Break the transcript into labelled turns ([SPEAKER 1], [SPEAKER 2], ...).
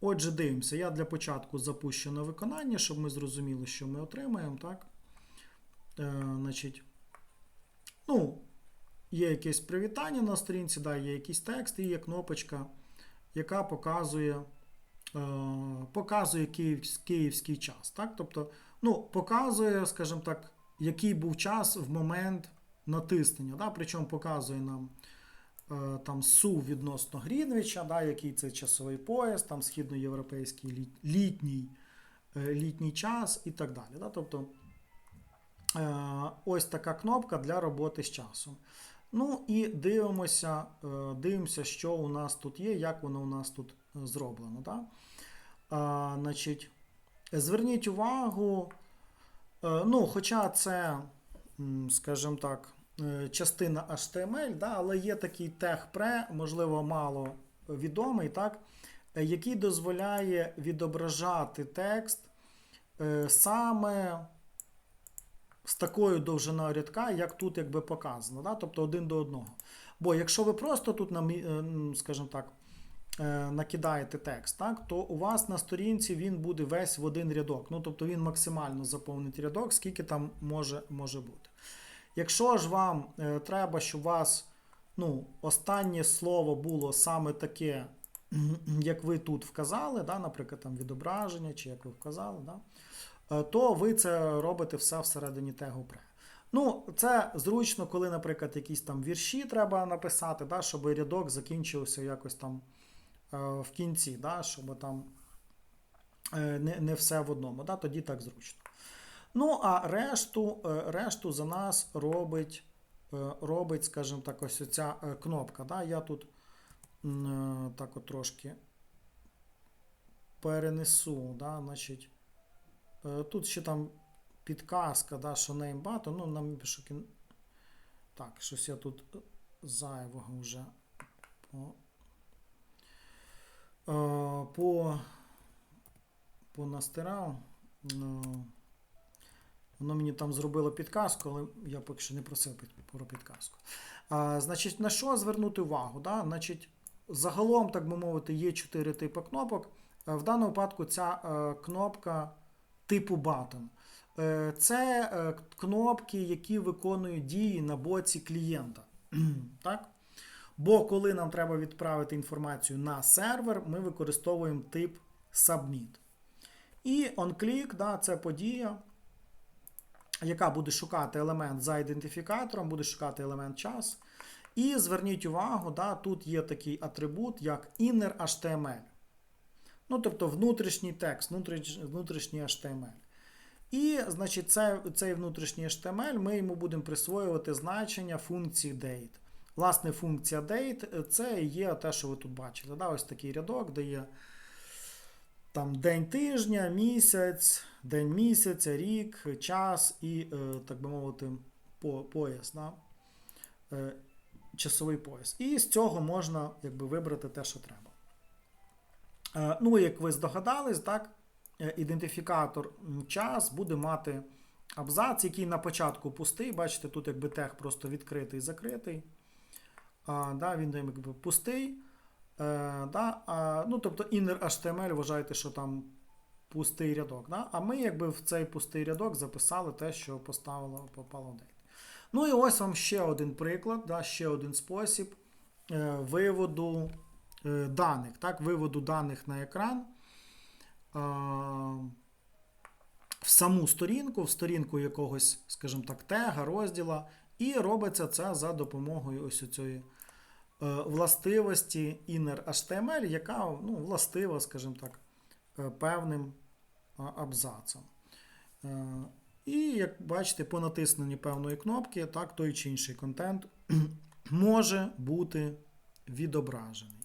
[SPEAKER 1] Отже, дивимося. Я для початку запущу на виконання, щоб ми зрозуміли, що ми отримаємо. Так? Е, значить, ну, є якесь привітання на сторінці, да, є якийсь текст і є кнопочка, яка показує, е, показує київсь- київський час. Так? Тобто, ну, показує, скажімо так, який був час в момент натиснення. Да? Причому показує нам там СУ відносно Грінвіча, да, який це часовий пояс, там східноєвропейський літ- літній, е, літній час і так далі. Да? Тобто е, ось така кнопка для роботи з часом. Ну і дивимося, е, дивимося, що у нас тут є, як воно у нас тут е, зроблено. Да? А, значить, зверніть увагу, е, ну, хоча це, скажімо так, е, частина HTML, да, але є такий техпре, можливо, мало відомий, так, е, який дозволяє відображати текст е, саме з такою довжиною рядка, як тут якби показано, да? тобто один до одного. Бо якщо ви просто тут, е, скажімо так, е, накидаєте текст, так, то у вас на сторінці він буде весь в один рядок. Ну, тобто він максимально заповнить рядок, скільки там може, може бути. Якщо ж вам е, треба, щоб у вас ну, останнє слово було саме таке, як ви тут вказали, да, наприклад, там відображення, чи як ви вказали, да, е, то ви це робите все всередині тегу pre. Ну, це зручно, коли, наприклад, якісь там вірші треба написати, да, щоб рядок закінчився якось там е, в кінці, да, щоб там не, не все в одному. Да, тоді так зручно. Ну, а решту, е, решту за нас робить, е, робить, скажімо так, ось ця е, кнопка. Да? Я тут так от трошки перенесу. Да? Значить, тут ще там підказка, да, що name button, ну, нам пишу кін... Так, щось я тут зайвого вже по, е, по, понастирав. Воно мені там зробило підказку, але я поки що не просив про підказку. А, значить, на що звернути увагу? Да? Значить, загалом, так би мовити, є чотири типи кнопок. Е, В даному випадку ця е, кнопка типу button. Е, Це кнопки, які виконують дії на боці клієнта. так? Бо коли нам треба відправити інформацію на сервер, ми використовуємо тип submit. І onClick, да, це подія, яка буде шукати елемент за ідентифікатором, буде шукати елемент час. І зверніть увагу, да, тут є такий атрибут, як inner HTML. Ну, тобто внутрішній текст, внутрішній HTML. І, значить, це, цей внутрішній HTML ми йому будемо присвоювати значення функції date. Власне, функція date це є те, що ви тут бачите. Да? Ось такий рядок, де є там день тижня, місяць, день місяця, рік, час і, е, так би мовити, пояс. Да? Е, часовий пояс. І з цього можна якби, вибрати те, що треба. Е, ну, як ви здогадались, так, ідентифікатор час буде мати абзац, який на початку пустий. Бачите, тут якби тег просто відкритий закритий. А, да, він якби пустий. Е, да, а, ну, тобто inner HTML вважайте, що там пустий рядок. Да? А ми якби в цей пустий рядок записали те, що поставило, попало date. Ну і ось вам ще один приклад, да, ще один спосіб е, виводу е, даних. Так, виводу даних на екран. Е, в саму сторінку, в сторінку якогось, скажімо так, тега, розділа, і робиться це за допомогою ось цієї е, властивості inner HTML, яка ну, властива, скажімо так, е, певним а, абзацам. Е, І як бачите, по натисненні певної кнопки, так, той чи інший контент може бути відображений.